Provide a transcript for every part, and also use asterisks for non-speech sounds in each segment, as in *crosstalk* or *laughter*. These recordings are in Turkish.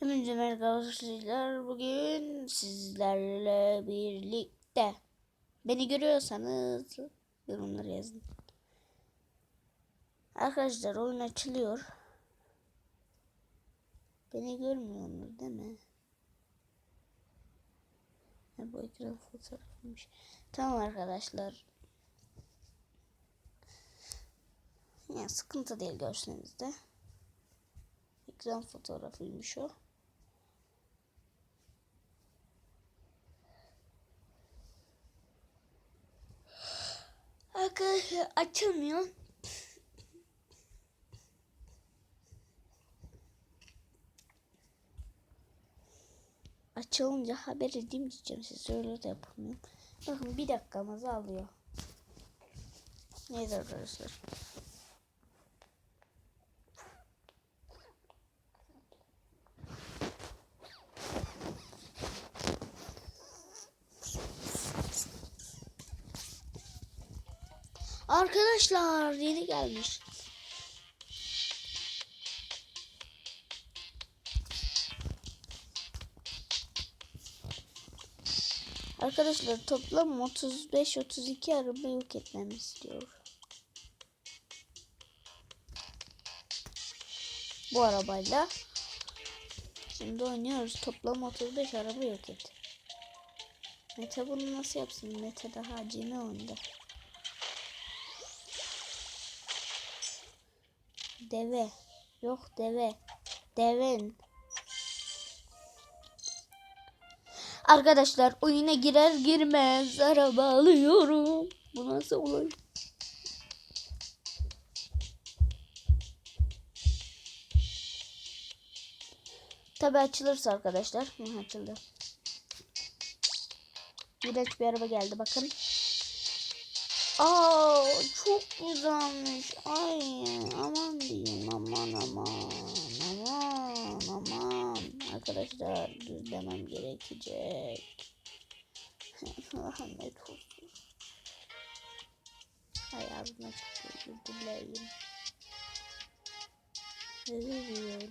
Hepinize merhaba arkadaşlar. Bugün sizlerle birlikte beni görüyorsanız yorumlara yazın. Arkadaşlar oyun açılıyor. Beni görmüyorsunuz değil mi? Ha, bu ekran fotoğrafıymış. Tamam arkadaşlar. Ya sıkıntı değil görseniz de. Ekran fotoğrafıymış o. Arkadaşlar açılmıyor. Açılınca haber edeyim diyeceğim size öyle de yapamıyorum. Bakın bir dakikamızı alıyor. Neyse arkadaşlar. Arkadaşlar yeni gelmiş. Arkadaşlar toplam 35-32 araba yok etmemi istiyor. Bu arabayla şimdi oynuyoruz. Toplam 35 araba yok et. Mete bunu nasıl yapsın? Mete daha acemi oyunda. Deve. Yok deve. Deven. Arkadaşlar oyuna girer girmez araba alıyorum. Bu nasıl olay? Tabi açılırsa arkadaşlar. Hı, açıldı. İğrenç bir araba geldi bakın. Aa çok güzelmiş. Ay aman diyeyim aman aman aman aman. Arkadaşlar düzlemem gerekecek. *laughs* Lanet olsun. Hay ağzına çıktı dileyim. Özür diliyorum.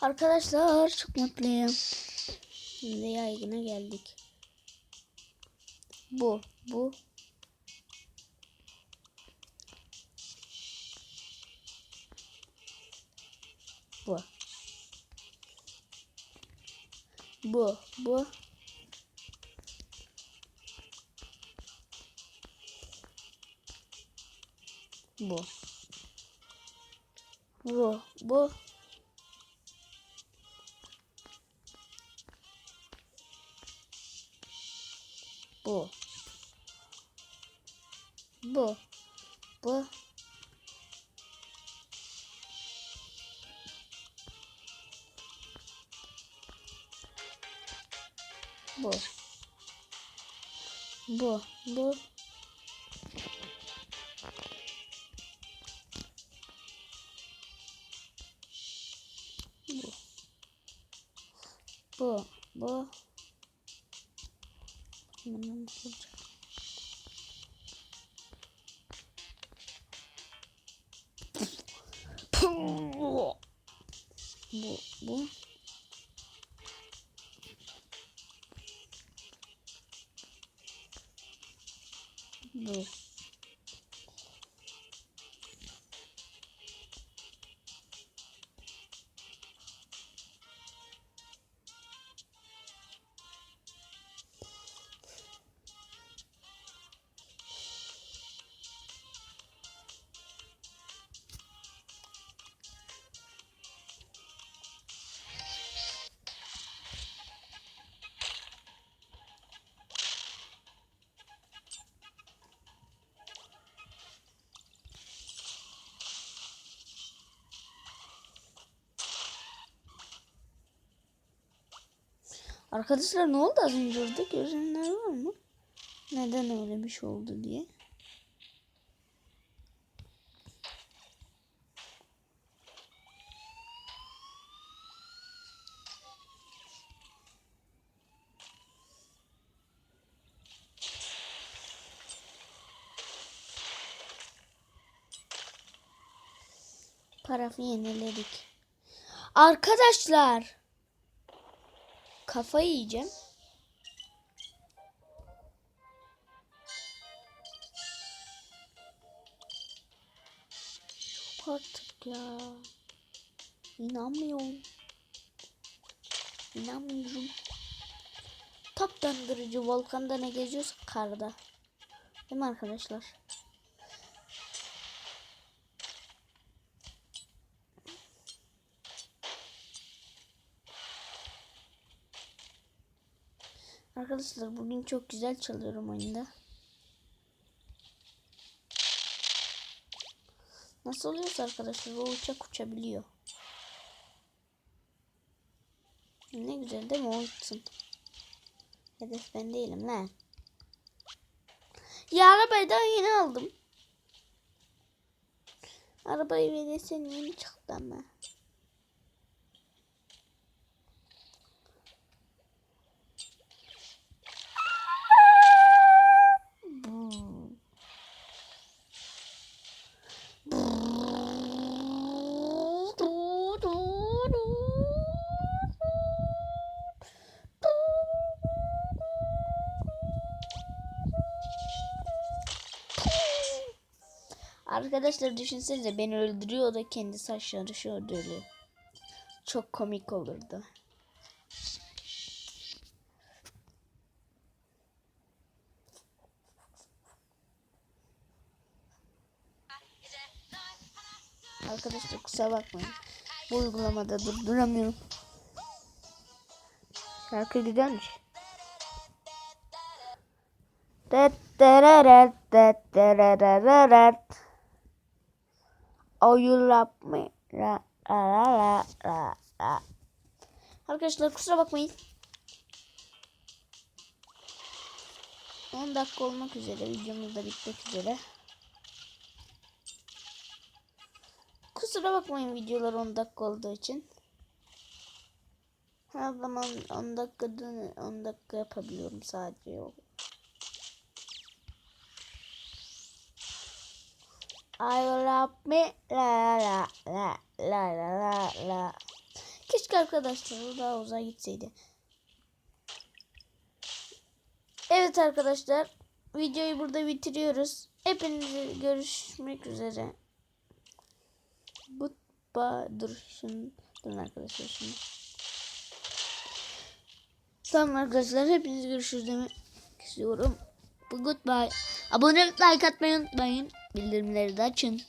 Arkadaşlar çok mutluyum. Şimdi yaygına geldik. Bu, bu. Bu. Bu, bu. Bu. Bu, bu. Bu. Bu. Bu. Bu. Bu. Bu. Bu. Arkadaşlar ne oldu az önce orada görenler var mı? Neden öyle bir şey oldu diye. Parafı yeniledik. Arkadaşlar. Kafayı yiyeceğim. Yok artık ya. İnanmıyorum. İnanmıyorum. Top döndürücü volkanda ne geziyorsa karda. Değil mi arkadaşlar? Arkadaşlar bugün çok güzel çalıyorum oyunda. Nasıl oluyorsa arkadaşlar o uçak uçabiliyor. Ne güzel değil mi o uçsun. Hedef ben değilim lan. Ya arabayı yeni aldım. Arabayı verirsen yeni çıktı ama. Arkadaşlar düşünsenize beni öldürüyor da kendisi aşağı düşüyor ölüyor. Çok komik olurdu. Arkadaşlar kusura bakmayın. Bu uygulamada durduramıyorum. Şarkı güzelmiş. Oh you love me. La, la, la, la, la. Arkadaşlar kusura bakmayın. 10 dakika olmak üzere. Videomuz da bitmek üzere. Kusura bakmayın videolar 10 dakika olduğu için. Her zaman 10 dakikada 10 dakika yapabiliyorum sadece. I love me la la la la la la la. Keşke arkadaşlar daha uzağa gitseydi. Evet arkadaşlar. Videoyu burada bitiriyoruz. Hepinizi görüşmek üzere. Bu dur şunu durun arkadaşlar şimdi. Tamam arkadaşlar hepiniz görüşürüz demek istiyorum. Goodbye. Abone olup like atmayı unutmayın. Bildirimleri de açın.